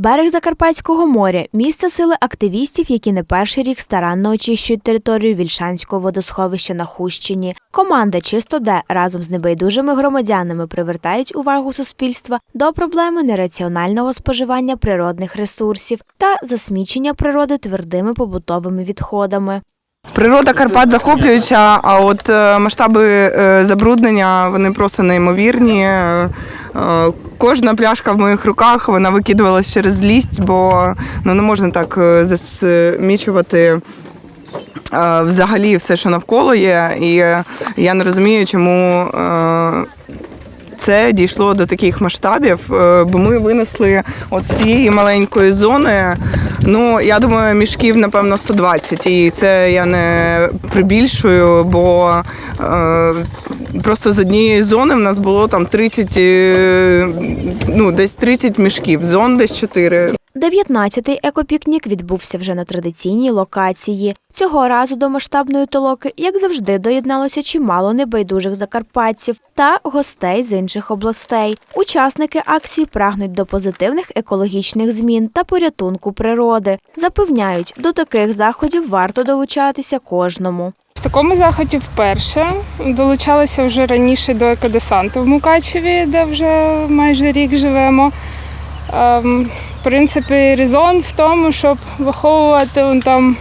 Берег Закарпатського моря місце сили активістів, які не перший рік старанно очищують територію Вільшанського водосховища на Хущині. Команда Чисто Де разом з небайдужими громадянами привертають увагу суспільства до проблеми нераціонального споживання природних ресурсів та засмічення природи твердими побутовими відходами. Природа Карпат захоплююча, а от е, масштаби е, забруднення вони просто неймовірні. Кожна пляшка в моїх руках вона викидувалась через злість, бо ну, не можна так е, засмічувати е, взагалі все, що навколо є. І я не розумію, чому. е, Це дійшло до таких масштабів, бо ми винесли от з цієї маленької зони. Ну, я думаю, мішків, напевно, 120. І це я не прибільшую, бо е, просто з однієї зони в нас було там 30, е, ну, десь 30 мішків, зон десь 4. 19-й екопікнік відбувся вже на традиційній локації. Цього разу до масштабної толоки, як завжди, доєдналося чимало небайдужих закарпатців та гостей з інших областей. Учасники акції прагнуть до позитивних екологічних змін та порятунку природи. Запевняють, до таких заходів варто долучатися кожному. В такому заході вперше долучалися вже раніше до екодесанту в Мукачеві, де вже майже рік живемо. Ем, В принципі, резон в тому, щоб виховувати там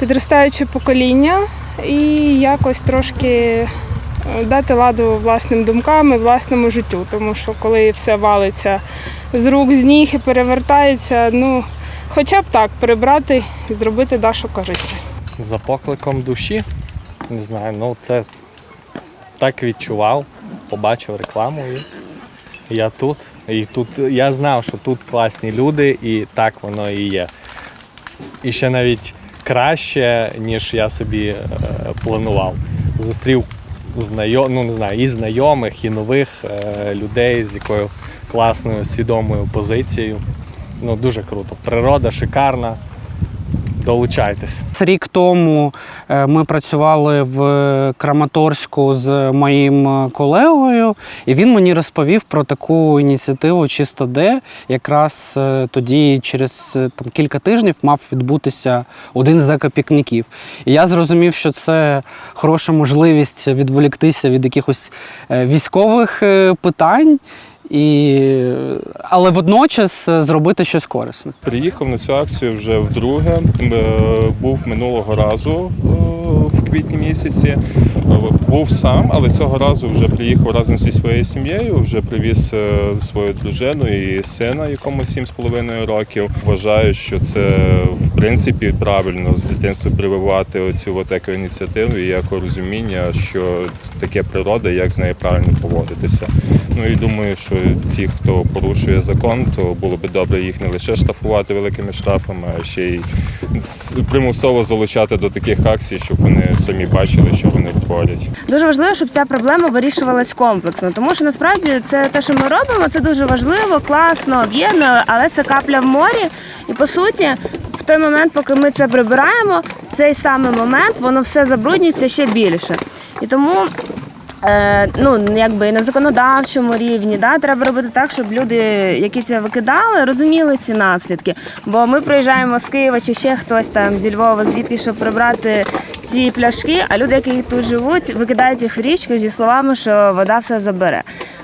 підростаюче покоління і якось трошки е, дати ладу власним думкам і власному життю. Тому що коли все валиться з рук, з ніг і перевертається, ну хоча б так прибрати і зробити Дашу корисною. за покликом душі. Не знаю, ну це так відчував, побачив рекламу і я тут. І тут я знав, що тут класні люди, і так воно і є. І ще навіть краще, ніж я собі е, планував. Зустрів знайом, ну не знаю, і знайомих, і нових е, людей з якою класною свідомою позицією. Ну дуже круто. Природа шикарна. Долучайтесь. Рік тому е, ми працювали в Краматорську з моїм е, колегою, і він мені розповів про таку ініціативу Чисто Де. Якраз е, тоді, через там, кілька тижнів, мав відбутися один з екопікніків. І я зрозумів, що це хороша можливість відволіктися від якихось військових питань. І... Але водночас зробити щось корисне. Приїхав на цю акцію вже вдруге. Е, Був минулого разу е, в квітні місяці. Е, Був сам, але цього разу вже приїхав разом зі своєю сім'єю. Вже привіз свою дружину і сина, якому 7,5 років. Вважаю, що це в принципі правильно з дитинства прививати оцю от еко-ініціативу і еко-розуміння, що таке природа, як з нею правильно поводитися. Ну і думаю, що ті, хто порушує закон, то було би добре їх не лише штрафувати великими штрафами, а ще й примусово залучати до таких акцій, щоб вони самі бачили, що вони творять. Дуже важливо, щоб ця проблема вирішувалась комплексно, тому що насправді це те, що ми робимо, це дуже важливо, класно, об'єднує, але це капля в морі. І по суті, в той момент, поки ми це прибираємо, цей самий момент воно все забруднюється ще більше. І тому. Е, ну, якби на законодавчому рівні, да, треба робити так, щоб люди, які це викидали, розуміли ці наслідки. Бо ми приїжджаємо з Києва чи ще хтось там зі Львова, звідки щоб прибрати ці пляшки, а люди, які тут живуть, викидають їх в річку зі словами, що вода все забере.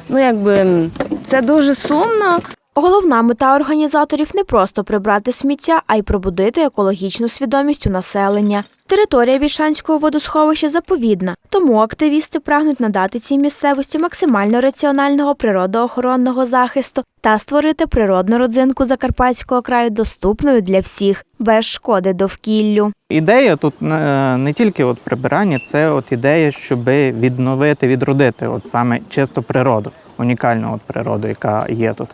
Ну, якби це дуже сумно. Головна мета організаторів не просто прибрати сміття, а й пробудити екологічну свідомість у населення. Територія Вільшанського водосховища заповідна, тому активісти прагнуть надати цій місцевості максимально раціонального природоохоронного захисту та створити природну родзинку Закарпатського краю доступною для всіх, без шкоди довкіллю. Ідея тут е, не тільки от прибирання, це от ідея, щоб відновити, відродити от саме чисто природу, унікальну от природу, яка є тут.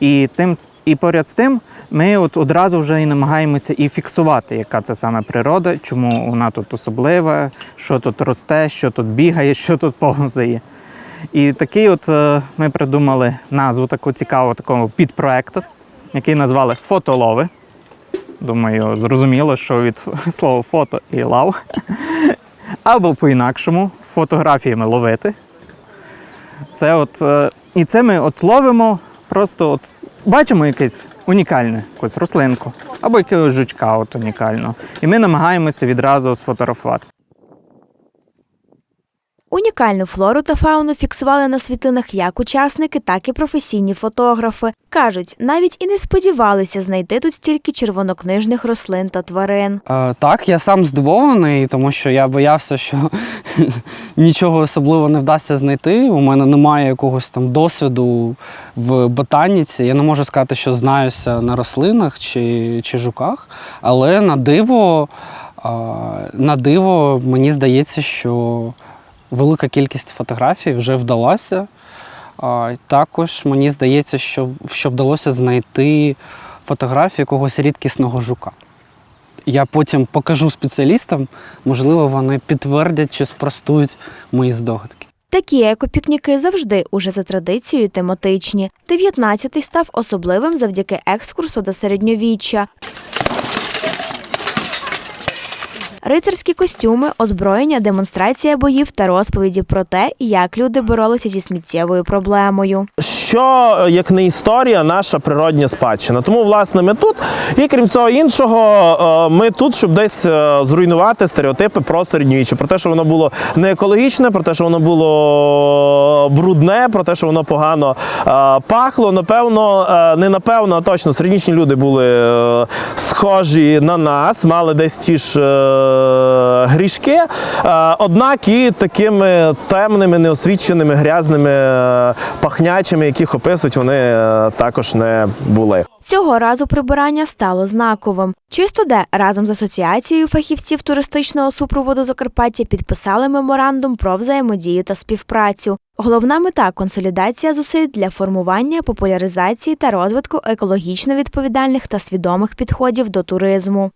І тим і поряд з тим, ми от одразу вже і намагаємося і фіксувати, яка це саме природа, чому вона тут особлива, що тут росте, що тут бігає, що тут повзає. І такий от е, ми придумали назву таку цікаву такого підпроекту, який назвали Фотолови. Думаю, зрозуміло, що від слова фото і лав. Або по-інакшому фотографіями ловити. Це от, е, і це ми от ловимо, просто от бачимо якийсь унікальне, якусь рослинку або якогось жучка от унікального. І ми намагаємося відразу сфотографувати. Унікальну флору та фауну фіксували на світлинах як учасники, так і професійні фотографи. Кажуть, навіть і не сподівалися знайти тут стільки червонокнижних рослин та тварин. Е, Так, я сам здивований, тому що я боявся, що нічого особливо не вдасться знайти. У мене немає якогось там досвіду в ботаніці. Я не можу сказати, що знаюся на рослинах чи, чи жуках, але на диво, на диво мені здається, що велика кількість фотографій вже вдалася. Також мені здається, що, що вдалося знайти фотографію якогось рідкісного жука. Я потім покажу спеціалістам, можливо, вони підтвердять чи спростують мої здогадки. Такі екопікніки завжди уже за традицією тематичні. 19-й став особливим завдяки екскурсу до середньовіччя. Рицарські костюми, озброєння, демонстрація боїв та розповіді про те, як люди боролися зі сміттєвою проблемою. що як не історія, наша природня спадщина. Тому, власне, ми тут. І крім всього іншого, е, ми тут, щоб десь е, зруйнувати стереотипи про середньовіччя, про те, що воно було не екологічне, про те, що воно було брудне, про те, що воно погано е, пахло. Напевно, е, не напевно, а точно середньовічні люди були е, схожі на нас, мали десь ті ж е, грішки, е, однак і такими темними, неосвіченими, грязними, е, пахнячими, яких описують, вони е, також не були. Цього разу прибирання стало знаковим. Чисто де разом з асоціацією фахівців туристичного супроводу Закарпаття підписали меморандум про взаємодію та співпрацю. Головна мета консолідація зусиль для формування, популяризації та розвитку екологічно відповідальних та свідомих підходів до туризму.